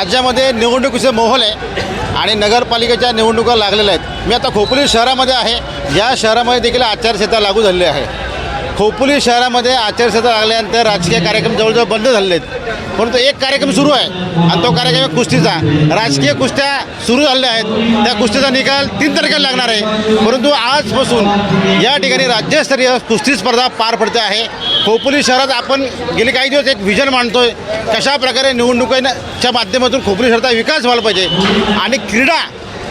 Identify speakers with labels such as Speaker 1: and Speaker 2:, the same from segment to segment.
Speaker 1: राज्यामध्ये निवडणुकीचे मोहोल आहे आणि नगरपालिकेच्या निवडणुका लागलेल्या आहेत. मी आता खोपोली शहरामध्ये आहे. या शहरामध्ये देखील आचारसंहिता लागू झालेली आहे. खोपोली शहरामध्ये आचारसंहिता लागल्यानंतर राजकीय कार्यक्रम जवळजवळ बंद झालेले आहेत परंतु एक कार्यक्रम सुरू आहे आणि तो कार्यक्रम आहे कुस्तीचा. राजकीय कुस्त्या सुरू झालेल्या आहेत. त्या कुस्तीचा निकाल तीन तारखेला लागणार आहे. परंतु आजपासून या ठिकाणी राज्यस्तरीय कुस्ती स्पर्धा पार पडते आहे. खोपोली शहरात आपण गेले काही दिवस एक व्हिजन मांडतोय. कशा प्रकारे निवडणुकीच्या माध्यमातून खोपोली शहराचा विकास व्हायला पाहिजे आणि क्रीडा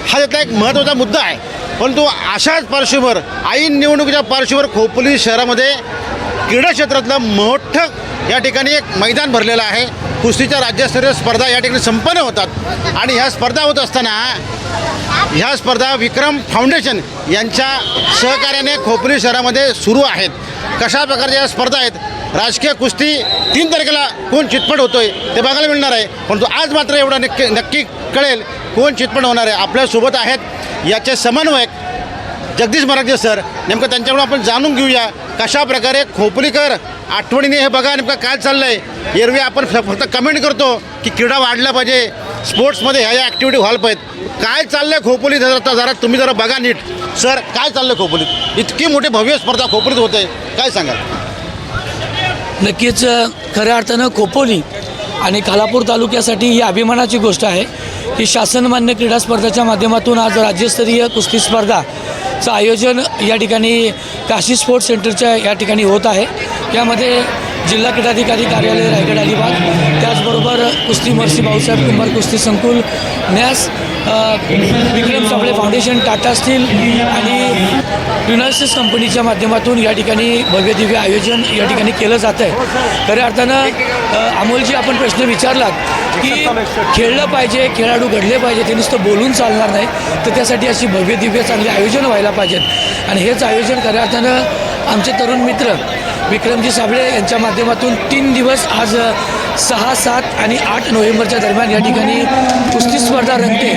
Speaker 1: हा त्यातला एक महत्त्वाचा मुद्दा आहे. परंतु अशाच पार्श्वभूमीवर ऐन निवडणुकीच्या पार्श्वभूमीवर खोपोली शहरामध्ये क्रीडा क्षेत्रातलं मोठं या ठिकाणी एक मैदान भरलेलं आहे. कुस्तीच्या राज्यस्तरीय स्पर्धा या ठिकाणी संपन्न होतात. आणि ह्या स्पर्धा होत असताना ह्या स्पर्धा विक्रम फाउंडेशन यांच्या सहकार्याने खोपोली शहरामध्ये सुरू आहेत. कशा प्रकारच्या या स्पर्धा आहेत? राजकीय कुस्ती तीन तारखेला कोण चितपट होतोय ते बघायला मिळणार आहे. परंतु आज मात्र एवढं नक्की नक्की कळेल कोण चितपण होणार आहे? आपल्यासोबत आहेत. याचे समन्वयक जगदीश मराठे सर. नेमकं त्यांच्याकडून आपण जाणून घेऊया कशा प्रकारे खोपलीकर आठवणीने हे बघा नेमकं काय चाललं आहे एरवी आपण फ- फक्त कमेंट करतो की क्रीडा वाढल्या पाहिजे. स्पोर्ट्समध्ये ह्या ॲक्टिव्हिटी व्हायला पाहिजेत. काय चाललं आहे खोपोलीत जरा जरा तुम्ही जरा बघा नीट. सर काय चाललं आहे खोपोलीत? इतकी मोठी भव्य स्पर्धा खोपोलीत होते. काय सांगाल?
Speaker 2: नक्कीच खऱ्या अर्थानं खोपोली आणि खालापूर तालुक्यासाठी ही अभिमानाची गोष्ट आहे. की शासनमान्य क्रीडा स्पर्धेच्या माध्यमातून आज राज्यस्तरीय कुस्ती स्पर्धाचं आयोजन या ठिकाणी काशी स्पोर्ट्स सेंटरच्या या ठिकाणी होत आहे. यामध्ये जिल्हा क्रीडाधिकारी कार्यालय रायगड अलिबाग त्याचबरोबर कुस्ती मर्सी भाऊसाहेब कुंभार कुस्ती संकुल न्यास विक्रम सापळे फाउंडेशन टाटा स्टील आणि युनायसिस कंपनीच्या माध्यमातून या ठिकाणी भव्य दिव्य आयोजन या ठिकाणी केलं जातं आहे खऱ्या अर्थानं अमोलजी आपण प्रश्न विचारलात की खेळलं पाहिजे खेळाडू घडले पाहिजे ते नुसतं बोलून चालणार नाही तर त्यासाठी अशी भव्य दिव्य चांगली आयोजन व्हायला पाहिजेत. आणि हेच आयोजन खऱ्या अर्थानं आमचे तरुण मित्र विक्रमजी साबळे यांच्या माध्यमातून तीन दिवस आज सहा सात आणि आठ नोव्हेंबरच्या दरम्यान या ठिकाणी कुस्ती स्पर्धा रंगते.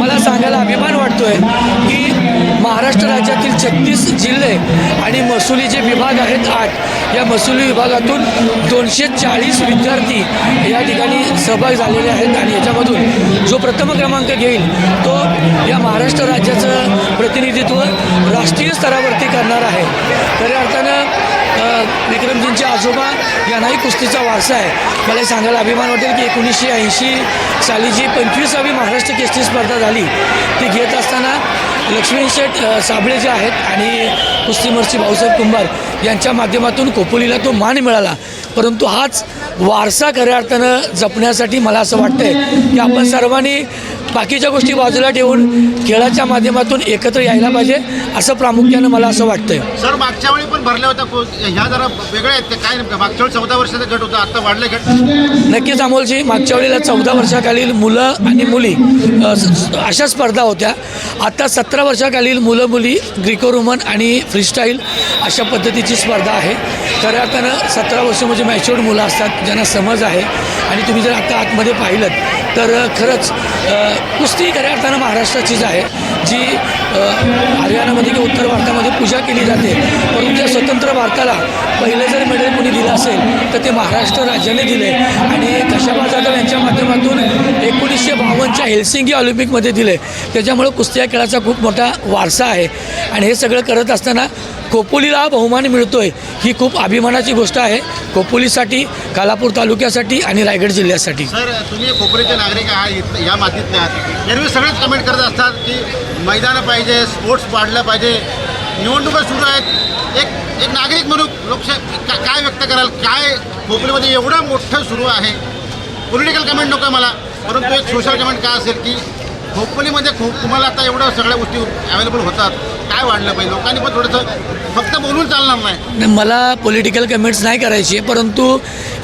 Speaker 2: मला सांगायला अभिमान वाटतो आहे की महाराष्ट्र राज्यातील छत्तीस जिल्हे आणि महसुली जे विभाग आहेत आठ या महसुली विभागातून दोनशे चाळीस विद्यार्थी या ठिकाणी सहभाग झालेले आहेत आणि याच्यामधून जो प्रथम क्रमांक घेईल तो या महाराष्ट्र राज्याचं प्रतिनिधित्व राष्ट्रीय स्तरावरती करणार आहे. खऱ्या अर्थानं विक्रमजींचे आजोबा यांनाही कुस्तीचा वारसा आहे. मला सांगायला अभिमान वाटेल की एकोणीसशे ऐंशी साली जी पंचवीसावी महाराष्ट्र केसरी स्पर्धा झाली ती घेत असताना लक्ष्मी शेठ साबळे जे आहेत आणि कुस्तीमर्ची भाऊसाहेब कुंभार यांच्या माध्यमातून कोपोलीला तो मान मिळाला. परंतु हाच वारसा खऱ्या अर्थानं जपण्यासाठी मला असं वाटतंय की आपण सर्वांनी बाकीच्या गोष्टी बाजूला ठेवून खेळाच्या माध्यमातून एकत्र यायला पाहिजे असं प्रामुख्यानं मला असं वाटतंय.
Speaker 1: सर मागच्या वेळी पण भरल्या होत्या ह्या जरा वेगळ्या आहेत ते काय मागच्या वेळी चौदा वर्षाचा गट होता आता वाढले गट.
Speaker 2: नक्कीच अमोलजी मागच्या वेळेला चौदा वर्षाखालील मुलं आणि मुली अशा स्पर्धा होत्या. आता सतरा वर्षाखालील मुलं मुली ग्रिको रोमन आणि फ्रीस्टाईल अशा पद्धतीची स्पर्धा आहे. खऱ्या अर्थानं सतरा वर्ष म्हणजे मॅच्युअर्ड मुलं असतात ज्यांना समज आहे. आणि तुम्ही जर आता आतमध्ये पाहिलं तर खरंच कुस्ती खऱ्या अर्थानं महाराष्ट्राचीच आहे जी हरियाणामध्ये किंवा उत्तर भारतामध्ये पूजा केली जाते. परंतु त्या स्वतंत्र भारताला पहिलं जर मेडल कोणी दिलं असेल तर ते महाराष्ट्र राज्याने दिले आणि कशाबा जाधव यांच्या माध्यमातून एकोणीसशे बावन्नच्या हेल्सिंगी ऑलिम्पिकमध्ये दिले त्याच्यामुळं कुस्ती या खेळाचा खूप मोठा वारसा आहे. आणि हे सगळं करत असताना कोपोलीला बहुमान बहुमान मिळतोय ही खूप अभिमानाची गोष्ट आहे. कोपोलीसाठी कालापूर तालुक्यासाठी आणि रायगड जिल्ह्यासाठी.
Speaker 1: सर तुम्ही कोपरीचे नागरिक आहात या मातीतले आहात. एरवी सगळेच कमेंट करत असतात की मैदानं पाहिजे स्पोर्ट्स वाढलं पाहिजे. निवडणुका सुरू आहेत. एक एक नागरिक म्हणून लोकशाही काय व्यक्त कराल? काय कोपरीमध्ये एवढं मोठं सुरू आहे? पॉलिटिकल कमेंट नको आहे मला. परंतु एक सोशल कमेंट काय असेल की खोपोलीमध्ये खूप तुम्हाला आता एवढं सगळ्या गोष्टी अवेलेबल होतात. काय वाढलं पाहिजे लोकांनी पण थोडंसं फक्त बोलून चालणार नाही.
Speaker 2: मला पॉलिटिकल कमेंट्स नाही करायची परंतु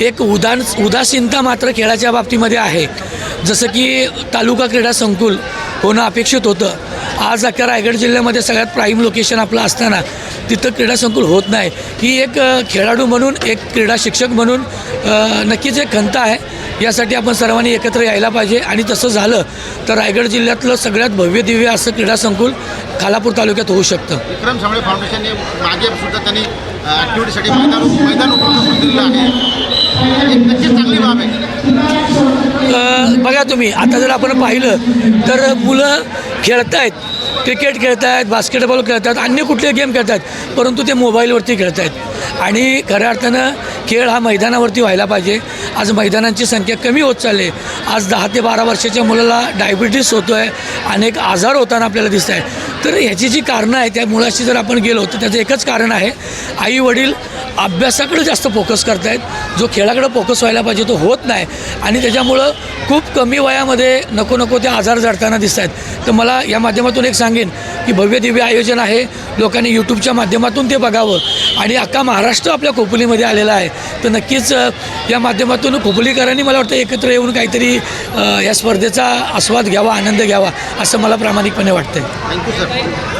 Speaker 2: एक उदान उदासीनता मात्र खेळाच्या बाबतीमध्ये आहे. जसं की तालुका क्रीडा संकुल होणं अपेक्षित होतं. आज अख्या रायगड जिल्ह्यामध्ये सगळ्यात प्राईम लोकेशन आपलं असताना तिथं क्रीडा संकुल होत नाही. ही एक खेळाडू म्हणून एक क्रीडा शिक्षक म्हणून नक्कीच एक खंत आहे. यासाठी आपण सर्वांनी एकत्र यायला पाहिजे. आणि तसं झालं तर रायगड जिल्ह्यातलं सगळ्यात भव्य दिव्य असं क्रीडा संकुल खालापूर तालुक्यात होऊ शकतं.
Speaker 1: विक्रम साबळे फाउंडेशनने मागे सुद्धा त्यांनी ॲक्टिव्हिटीसाठी मैदान मैदान उपलब्ध करून दिलेलं आहे. एक नक्कीच चांगली बाब आहे.
Speaker 2: अ, बघा तुम्ही आता जर आपण पाहिलं तर मुलं खेळत आहेत क्रिकेट खेळत आहेत बास्केटबॉल खेळत आहेत अन्य कुठले गेम खेळत आहेत परंतु ते मोबाईलवरती खेळत आहेत आणि खऱ्या अर्थानं खेळ हा मैदानावरती व्हायला पाहिजे. आज मैदानांची संख्या कमी होत चालली आहे. आज दहा ते बारा वर्षाच्या मुलाला डायबिटीस होतो आहे अनेक आजार होताना आपल्याला दिसत आहे तर ह्याची जी कारणं आहे त्या मुलाशी जर आपण गेलो तर त्याचं एकच कारण आहे. आई वडील अभ्यासाकडे जास्त फोकस करत आहेत जो खेळाकडे फोकस व्हायला पाहिजे तो होत नाही. आणि त्याच्यामुळं खूप कमी वयामध्ये नको नको ते आजार जडताना दिसत आहेत तर मला या माध्यमातून एक सांगेन की भव्य दिव्य आयोजन आहे. लोकांनी यूट्यूबच्या माध्यमातून ते बघावं. आणि अख्खा महाराष्ट्र आपल्या खोपोलीमध्ये आलेला आहे. तर नक्कीच या माध्यमातून खोपोलीकरांनी मला वाटतं एकत्र येऊन काहीतरी या स्पर्धेचा आस्वाद घ्यावा आनंद घ्यावा असं मला प्रामाणिकपणे वाटतं
Speaker 1: थँक्यू सर